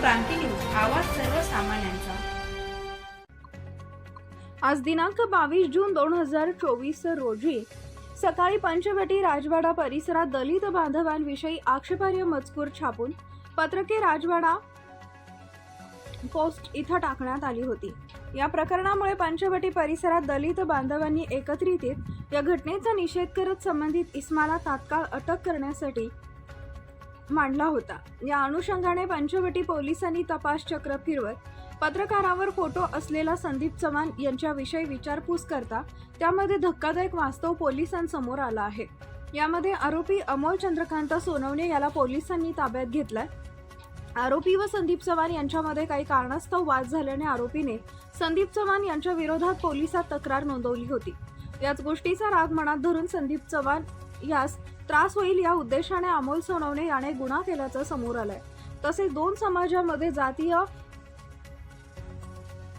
क्रांती news आवाज सर्वसामान्यांचा. आज दिनांक बावीस जून दोन हजार चोवीस रोजी सकाळी पंचवटी राजवाडा परिसरात दलित बांधवांविषयी आक्षेपार्ह मजकूर छापून पत्रके राजवाडा पोस्ट इथं टाकण्यात आली होती. या प्रकरणामुळे पंचवटी परिसरात दलित बांधवांनी एकत्रित या घटनेचा निषेध करत संबंधित इस्माला तात्काळ अटक करण्यासाठी मांडला होता. या अनुषंगाने पंचवटी पोलिसांनी तपास चक्र फिरवत पत्रकारावर फोटो असलेला संदीप चव्हाण यांच्याविषयी विचारपूस करता त्यामध्ये धक्कादायक वास्तव पोलिसांसमोर आला आहे. यामध्ये आरोपी अमोल चंद्रकांत सोनवणे याला पोलिसांनी ताब्यात घेतलाय. आरोपी व संदीप चव्हाण यांच्यामध्ये काही कारणास्तव वाद झाल्याने आरोपीने संदीप चव्हाण यांच्या विरोधात पोलिसात तक्रार नोंदवली होती. याच गोष्टीचा राग मनात धरून संदीप चव्हाण यास त्रास होईल या उद्देशाने अमोल सोनवणे याने गुन्हा केल्याचं समोर आलंय. तसेच दोन समाजामध्ये जातीय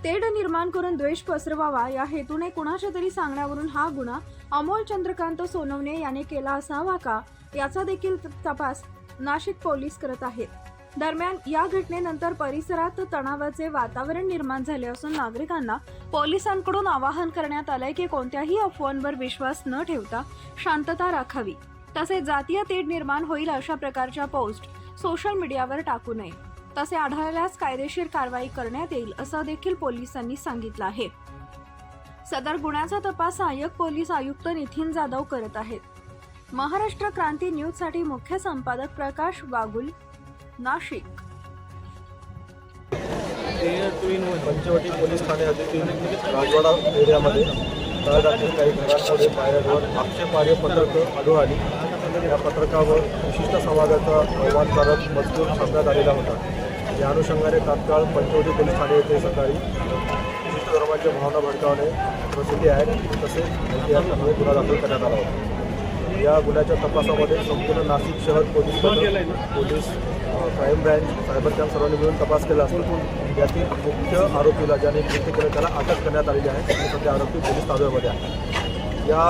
तेढ निर्माण करून द्वेष पसरवावा या हेतूने कुणाच्या तरी सांगण्यावरून हा गुन्हा अमोल चंद्रकांत सोनवणे याने केला असावा का? याचा देखील त- तपास नाशिक पोलीस करत आहेत. दरम्यान या घटनेनंतर परिसरात तणावाचे वातावरण निर्माण झाले असून नागरिकांना पोलिसांकडून आवाहन करण्यात आलंय की कोणत्याही अफवांवर विश्वास न ठेवता शांतता राखावी तसेच जातीय तेढ निर्माण होईल अशा प्रकारच्या पोस्ट सोशल मीडियावर टाकू नये. तसे आढळल्यास कायदेशीर कारवाई करण्यात येईल असं देखील पोलिसांनी सांगितलं आहे. सदर गुन्ह्याचा तपास सहाय्यक पोलीस आयुक्त नितीन जाधव करत आहेत. महाराष्ट्र क्रांती न्यूजसाठी मुख्य संपादक प्रकाश वागुल नाशिक. पंचवटी पोलीस ठाणे हद्दीतील राजवाडा एरियामध्ये तळागाळातील काही घरांमध्ये पायऱ्यांवर आक्षेपार्ह पत्रकं आढळून आली. या पत्रकावर विशिष्ट समाजाचा अवमानकारक मजकूर सांगण्यात आलेला होता. या अनुषंगाने तात्काळ पंचवटी पोलीस ठाणे येथे सकाळी विशिष्ट धर्माच्या भावना भडकावणे प्रसिद्धी ॲक्ट तसेच गुन्हा दाखल करण्यात आला होता. या गुन्ह्याच्या तपासामध्ये संपूर्ण नाशिक शहर police police crime branch cyber camp सर्वांनी मिळून तपास केला असतो. यातील मुख्य आरोपीला ज्याने कृत्य केलं त्याला अटक करण्यात आलेली आहे. आणि सध्या आरोपी पोलीस ताब्यामध्ये आहे. या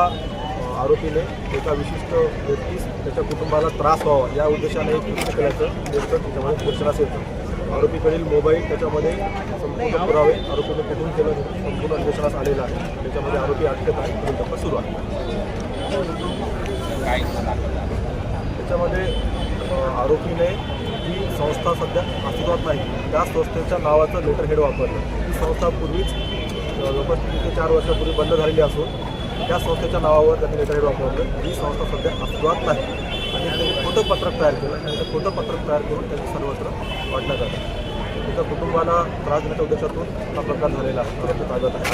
आरोपीने एका विशिष्ट व्यक्तीस त्याच्या कुटुंबाला त्रास व्हावा या उद्देशाने एक कृत्य केल्याचं नेमकं त्याच्यामध्ये दर्शनास येतं. आरोपीकडील मोबाईल त्याच्यामध्ये संपूर्ण पुरावे आरोपीने कुठून केलं संपूर्ण अन्वेषणास आलेलं आहे. त्याच्यामध्ये आरोपी अटकेत आहे तपास सुरू आहे. त्याच्यामध्ये अ, आरोपीने जी संस्था सध्या अस्तित्वात नाही. त्या संस्थेच्या नावाचं लेटर हेड वापरलं. ही संस्था पूर्वीच जवळपास तीन ते चार वर्षापूर्वी बंद झालेली असून त्या संस्थेच्या नावावर त्यांनी लेटर हेड वापरलं. ही संस्था सध्या अस्तित्वात नाही. आणि त्यांनी खोटं पत्रक तयार केलं. आणि ते खोटं पत्रक तयार करून त्यांनी सर्वत्र वाटण्यात आलं त्याच्या कुटुंबाला त्रास देण्याच्या उद्देशातून हा प्रकार झालेला आहे. आरोपी ताब्यात आहे.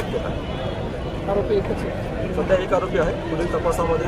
आरोपी. सध्या एक आरोपी आहे. पुढील तपासामध्ये